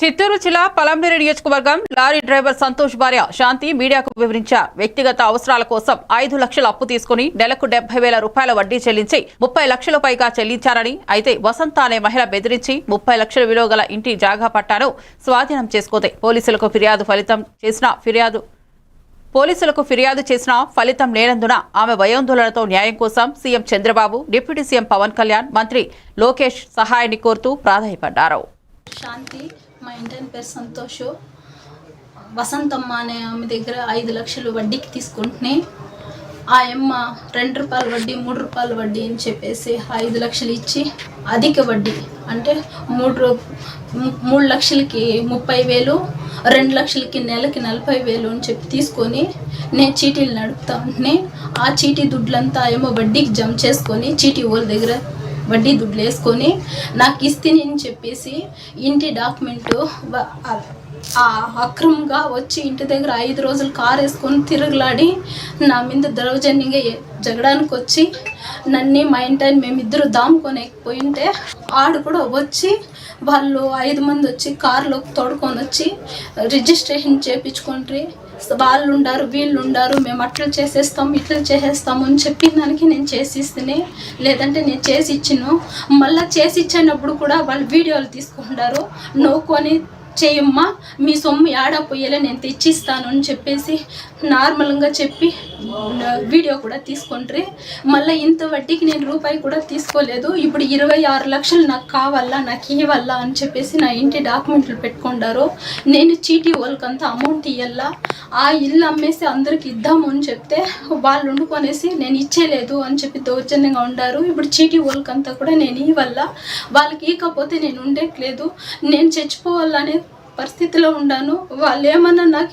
చిత్తూరు జిల్లా పలంనేరు నియోజకవర్గం lorry driver Santosh భార్య శాంతి మీడియాకు వివరించారు. వ్యక్తిగత అవసరాల కోసం ఐదు లక్షల అప్పు తీసుకుని నెలకు డెబ్బై వేల రూపాయల వడ్డీ చెల్లించి ముప్పై లక్షల పైగా చెల్లించారని అయితే వసంత అనే మహిళ బెదిరించి ముప్పై లక్షల విలువ గల ఇంటి జాగా పట్టాను స్వాధీనం చేసుకుంది. పోలీసులకు ఫిర్యాదు ఫలితం చేసిన ఫిర్యాదు పోలీసులకు ఫిర్యాదు చేసినా ఫలితం లేనందున ఆమె భయాందోళనతో న్యాయం కోసం CM Chandrababu deputy CM Pawan Kalyan మంత్రి లోకేష్ సహాయాన్ని కోరుతూ ప్రాధాయపడ్డారు. శాంతి మా ఇంటి పేరు సంతోష్. వసంతమ్మ అనే ఆమె దగ్గర ఐదు లక్షలు వడ్డీకి తీసుకుంటున్నాయి ఆ అమ్మ రెండు రూపాయల వడ్డీ మూడు రూపాయల వడ్డీ అని చెప్పేసి ఐదు లక్షలు ఇచ్చి అధిక వడ్డీ అంటే మూడు మూడు లక్షలకి ముప్పై వేలు రెండు లక్షలకి నెలకి నలభై వేలు అని చెప్పి తీసుకొని నేను చీటీలు నడుపుతా ఉంటే ఆ చీటీ దుడ్లంతా ఏమో వడ్డీకి జమ చేసుకొని చీటీ వాళ్ళ దగ్గర వడ్డీ దుడ్లు వేసుకొని నాకు ఇస్తేనని చెప్పేసి ఇంటి డాక్యుమెంట్ అక్రమంగా వచ్చి ఇంటి దగ్గర ఐదు రోజులు కారు వేసుకొని తిరుగులాడి నా మీద దౌర్జన్యంగా జగడానికి వచ్చి నన్ను మా ఇంటిని మేమిద్దరు దాముకోలేకపోయింటే ఆడు కూడా వచ్చి వాళ్ళు ఐదు మంది వచ్చి కారులో తోడుకొని వచ్చి రిజిస్ట్రేషన్ చేయించుకుంటారు వాళ్ళు ఉండారు వీళ్ళు ఉండారు మేము అట్లా చేసేస్తాం ఇట్లా చేసేస్తాము అని చెప్పిన దానికి నేను చేసి ఇస్తేనే లేదంటే నేను చేసి ఇచ్చిను. మళ్ళీ చేసి ఇచ్చినప్పుడు కూడా వాళ్ళు వీడియోలు తీసుకుంటారు నోకొని చేయమ్మా మీ సొమ్ము ఏడా పోయేలా నేను తెచ్చిస్తాను అని చెప్పేసి నార్మల్గా చెప్పి వీడియో కూడా తీసుకుంటారు. మళ్ళీ ఇంత వడ్డీకి నేను రూపాయి కూడా తీసుకోలేదు. ఇప్పుడు ఇరవై ఆరు లక్షలు నాకు కావాలా నాకు ఇవ్వాలా అని చెప్పేసి నా ఇంటి డాక్యుమెంట్లు పెట్టుకుంటారు నేను చీటీ వాళ్ళకంతా అమౌంట్ ఇవ్వాలా ఆ ఇల్లు అమ్మేసి అందరికి ఇద్దాము అని చెప్తే వాళ్ళు వండుకొనేసి నేను ఇచ్చేలేదు అని చెప్పి దౌర్జన్యంగా ఉండారు. ఇప్పుడు చీటీ వాళ్ళకంతా కూడా నేను ఇవ్వాల? వాళ్ళకి ఇవ్వకపోతే నేను ఉండట్లేదు. నేను చచ్చిపోవాలనే పరిస్థితిలో ఉండాను వాళ్ళు ఏమన్నా నాకు